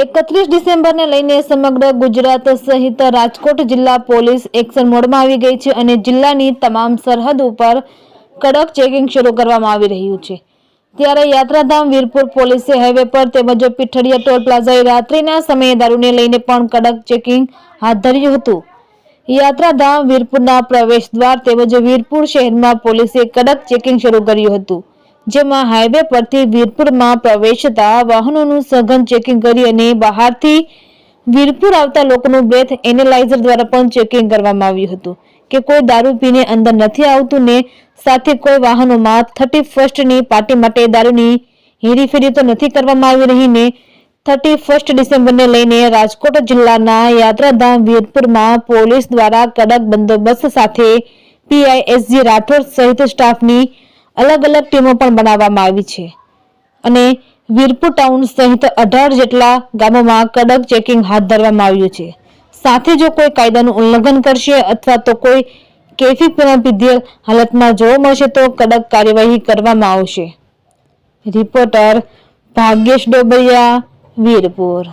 એકત્રીસ ડિસેમ્બરને લઈને સમગ્ર ગુજરાત સહિત રાજકોટ જિલ્લા પોલીસ એક્શન મોડમાં આવી ગઈ છે અને જિલ્લાની તમામ સરહદ ઉપર કડક ચેકિંગ શરૂ કરવામાં આવી રહ્યું છે. ત્યારે યાત્રાધામ વીરપુર પોલીસે હાઈવે પર તેમજ પીઠડિયા ટોલ પ્લાઝાએ રાત્રિના સમયે દારૂને લઈને પણ કડક ચેકિંગ હાથ ધર્યું હતું. યાત્રાધામ વીરપુરના પ્રવેશ દ્વાર તેમજ વીરપુર શહેરમાં પોલીસે કડક ચેકિંગ શરૂ કર્યું હતું. જેમાં હાઈવે પરથી વીરપુરમાં પ્રવેશતા વાહનોનું સઘન ચેકિંગ કરી અને બહારથી વીરપુર આવતા લોકોનું બ્રેથ એનેલાઇઝર દ્વારા પણ ચેકિંગ કરવામાં આવ્યું હતું કે કોઈ દારૂ પીને અંદર નથી આવતું ને સાથે કોઈ વાહનોમાં થર્ટી ફર્સ્ટની પાર્ટી માટે દારૂની હેરીફેરી તો નથી કરવામાં આવી રહી ને થર્ટી ફર્સ્ટ ડિસેમ્બરને લઈને રાજકોટ જિલ્લાના યાત્રાધામ વીરપુરમાં પોલીસ દ્વારા કડક બંદોબસ્ત સાથે પીઆઈએસજી રાઠોડ સહિત સ્ટાફની અલગ અલગ ટીમો પણ બનાવવામાં આવી છે. અને વીરપુર ટાઉન સહિત અઢાર જેટલા ગામોમાં કડક ચેકિંગ હાથ ધરવામાં આવ્યું છે. સાથે જો કોઈ કાયદાનું ઉલ્લંઘન કરશે અથવા તો કોઈ કેફી પીધેલ હાલતમાં જોવા મળશે તો કડક કાર્યવાહી કરવામાં આવશે. રિપોર્ટર ભાગ્યેશ ડોબરિયા, વીરપુર.